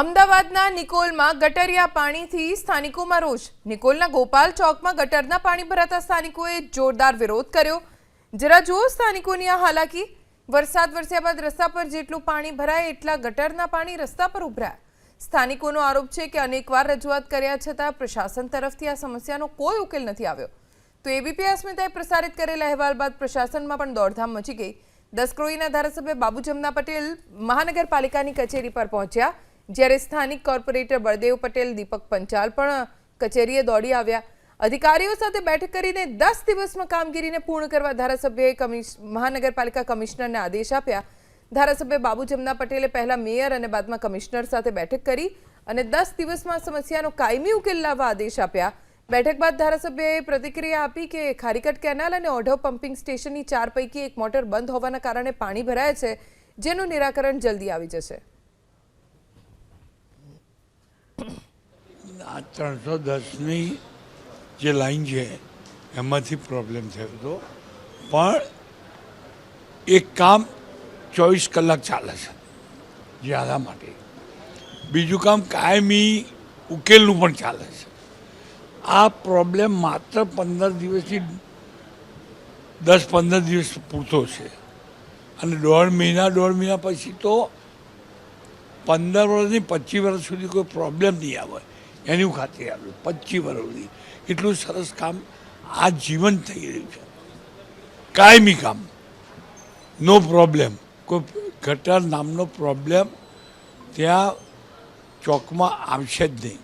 અમદાવાદના નિકોલમાં ગટરિયા પાણીથી સ્થાનિકોમાં રોષ. નિકોલના ગોપાલ ચોકમાં ગટરના પાણી ભરાતા સ્થાનિકોએ જોરદાર વિરોધ કર્યો. જરા જુઓ સ્થાનિકોની આ હાલાકી. વરસાદ વરસ્યા બાદ રસ્તા પર જેટલું પાણી ભરાય, એટલા ગટરના પાણી રસ્તા પર ઉભરાયા. સ્થાનિકોનો આરોપ છે કે અનેકવાર રજૂઆત કર્યા છતાં પ્રશાસન તરફથી આ સમસ્યાનો કોઈ ઉકેલ નથી આવ્યો. તો એબીપી અસ્મિતાએ પ્રસારિત કરેલા અહેવાલ બાદ પ્રશાસનમાં પણ દોડધામ મચી ગઈ. દસક્રોઈના ધારાસભ્ય બાબુ જમના પટેલ મહાનગરપાલિકાની કચેરી પર પહોંચ્યા. જ્યારે સ્થાનિક કોર્પોરેટર બળદેવ પટેલ, દીપક પંચાલ પણ કચેરીએ દોડી આવ્યા. અધિકારીઓ સાથે બેઠક કરીને દસ દિવસમાં કામગીરીને પૂર્ણ કરવા ધારાસભ્યએ કમિશ, મહાનગરપાલિકા કમિશનરને આદેશ આપ્યા. ધારાસભ્ય બાબુ જમના પટેલે પહેલા મેયર અને બાદમાં કમિશનર સાથે બેઠક કરી અને દસ દિવસમાં સમસ્યાનો કાયમી ઉકેલ લાવવા આદેશ આપ્યા. બેઠક બાદ ધારાસભ્યએ પ્રતિક્રિયા આપી કે ખારીકટ કેનાલ અને ઓઢવ પમ્પિંગ સ્ટેશનની ચાર પૈકી એક મોટર બંધ હોવાના કારણે પાણી ભરાય છે, જેનું નિરાકરણ જલ્દી આવી જશે. આ ત્રણસો દસની જે લાઈન છે, એમાંથી પ્રોબ્લેમ થયો હતો. પણ એક કામ ચોવીસ કલાક ચાલે છે જ્યાદા માટે. બીજું કામ કાયમી ઉકેલનું પણ ચાલે છે. આ પ્રોબ્લેમ માત્ર પંદર દિવસથી દસ પંદર દિવસ પૂરતો છે. અને દોઢ મહિના દોઢ મહિના પછી તો પંદર વર્ષની પચીસ વર્ષ સુધી કોઈ પ્રોબ્લેમ નહીં આવે. એની હું ખાતરી આપું પચીસ વર્ષ એટલું સરસ કામ આ જીવન થઈ રહ્યું છે. કાયમી કામ. નો પ્રોબ્લેમ કોઈ ગટર નામનો પ્રોબ્લેમ ત્યાં ચોકમાં આવશે જ નહીં.